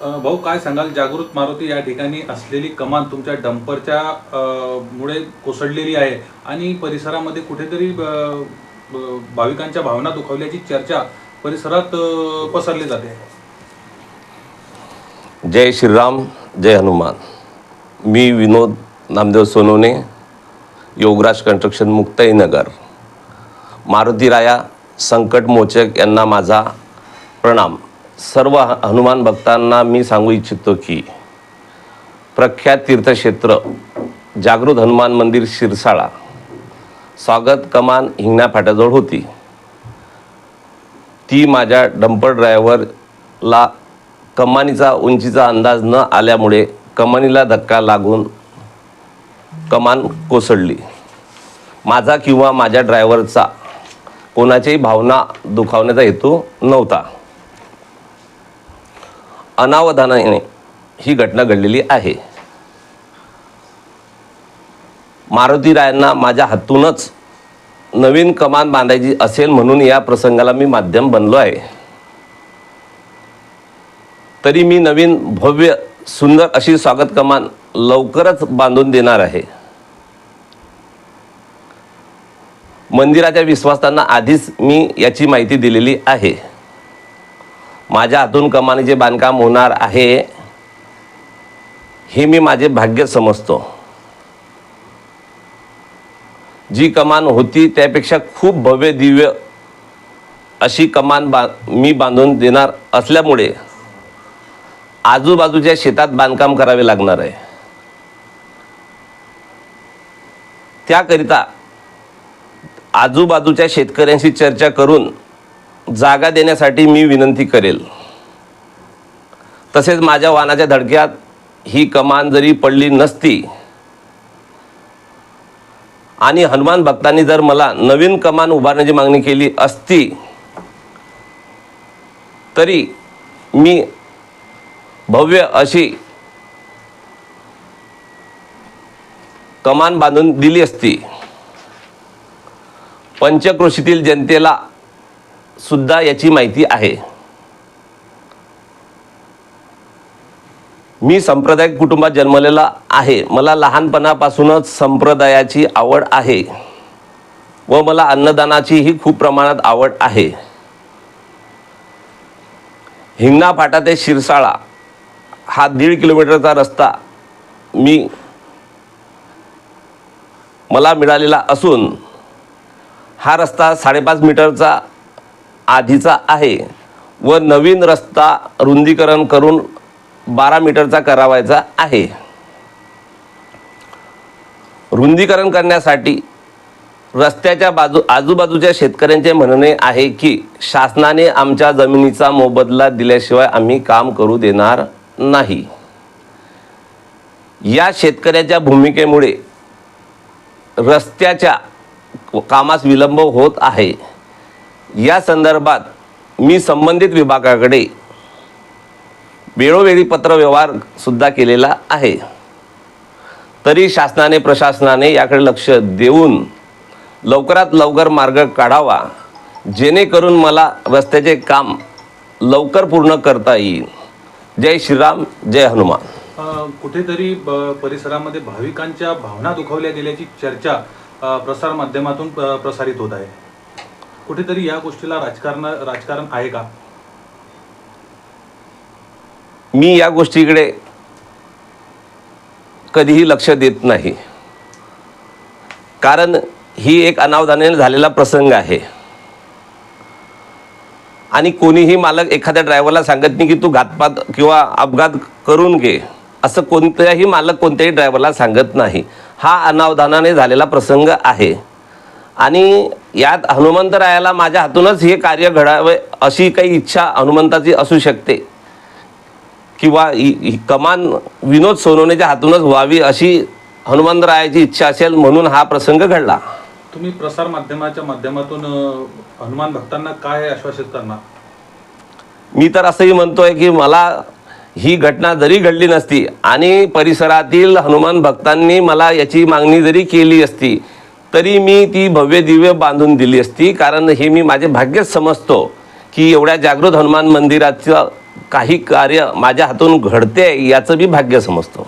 भाऊ काय सांगाल? जागृत मारुती या ठिकाणी असलेली कमान तुमच्या डंपरच्या मुळे कोसळलेली आहे आणि परिसरामध्ये कुठेतरी भाविकांच्या भावना दुखावल्याची चर्चा परिसरात पसरली जाते. जय श्रीराम जय हनुमान. मी विनोद नामदेव सोनवणे योगराज कन्स्ट्रक्शन मुक्ताईनगर मारुती राया संकटमोचक यांना माझा प्रणाम. सर्व ह- हनुमान भक्तांना मी सांगू इच्छितो की प्रख्यात तीर्थक्षेत्र जागृत हनुमान मंदिर शिरसाळा स्वागत कमान हिंगणा फाट्याजवळ होती. ती माझ्या डंपर ड्रायव्हरला कमानीचा उंचीचा अंदाज न आल्यामुळे कमानीला धक्का लागून कमान कोसळली. माझा किंवा माझ्या ड्रायव्हरचा कोणाच्याही भावना दुखावण्याचा हेतू नव्हता. अनावधानाने ही घटना घडलेली आहे. मारुती रायांना माझ्या हातूनच नवीन कमान बांधायची असेल म्हणून या प्रसंगाला मी माध्यम बनलो आहे. तरी मी नवीन भव्य सुंदर अशी स्वागत कमान लवकरच बांधून देणार आहे. मंदिराच्या विश्वासांना आधीच मी याची माहिती दिलेली आहे. माझ्या हातून कमानीचे बांधकाम होणार आहे हे मी माझे भाग्य समजतो. जी कमान होती त्यापेक्षा खूप भव्य दिव्य अशी कमान बा मी बांधून देणार असल्यामुळे आजूबाजूच्या शेतात बांधकाम करावे लागणार आहे. त्याकरिता आजूबाजूच्या शेतकऱ्यांशी चर्चा करून जागा देण्यासाठी मी विनंती करेल. तसेच माझ्या वाहनाच्या धडक्यात ही कमान जरी पडली नसती आणि हनुमान भक्तांनी जर मला नवीन कमान उभारण्याची मागणी केली असती तरी मी भव्य अशी कमान बांधून दिली असती. पंचक्रोशीतील जनतेला सुद्धा याची माहिती आहे. मी संप्रदायिक कुटुंबात जन्मलेला आहे. मला लहानपणापासूनच संप्रदायाची आवड आहे व मला अन्नदानाचीही खूप प्रमाणात आवड आहे. हिंगणा फाटा ते शिरसाळा हा दीड किलोमीटरचा रस्ता मी मला मिळालेला असून हा रस्ता साडेपाच मीटरचा आधीचा आहे व नवीन रस्ता रुंदीकरण करून बारा मीटरचा करावायचा आहे. रुंदीकरण करण्यासाठी रस्त्याच्या बाजू आजूबाजूच्या शेतकऱ्यांचे म्हणणे आहे की शासनाने आमच्या जमिनीचा मोबदला दिल्याशिवाय आम्ही काम करू देणार नाही. या शेतकऱ्याच्या भूमिकेमुळे रस्त्याच्या कामास विलंब होत आहे. या संदर्भात मी संबंधित विभागाकडे वेळोवेळी पत्रव्यवहार सुद्धा केलेला आहे. तरी शासनाने प्रशासनाने याकडे लक्ष देऊन लवकरात लवकर मार्ग काढावा जेणेकरून मला रस्त्याचे काम लवकर पूर्ण करता येईल. जय श्रीराम जय हनुमान. कुठेतरी परिसरामध्ये भाविकांच्या भावना दुखावल्या गेल्याची चर्चा प्रसार माध्यमातून प्रसारित होत आहे. कुठेतरी या गोष्टीला राजकारण राजकारण आहे का? मी या गोष्टीकडे कधीही लक्ष देत नाही. कारण ही एक अनावधानाने झालेला प्रसंग आहे. आणि कोणीही मालक एखाद्या ड्रायव्हरला सांगत नाही की तू घातपात किंवा अपघात करून घे असं कोणत्याही मालक कोणत्याही ड्रायव्हरला सांगत नाही. हा अनावधानाने झालेला प्रसंग आहे. आणि यात हनुमंतरायाला माझ्या हातूनच हे कार्य घडावे अशी काही इच्छा हनुमंताची असू शकते. किंवा कमान विनोद सोनवणेच्या हातूनच व्हावी अशी हनुमंतरायाची इच्छा असेल म्हणून हा प्रसंग घडला. तुम्ही प्रसार माध्यमाच्या माध्यमातून हनुमान भक्तांना काय आश्वासित करणार? मी तर असंही म्हणतोय की मला ही घटना जरी घडली नसती आणि परिसरातील हनुमान भक्तांनी मला याची मागणी जरी केली असती तरी मी ती भव्य दिव्य बांधून दिली असती. कारण हे मी माझे भाग्यच समजतो की एवढ्या जागृत हनुमान मंदिराचं काही कार्य माझ्या हातून घडते याचं मी भाग्य समजतो.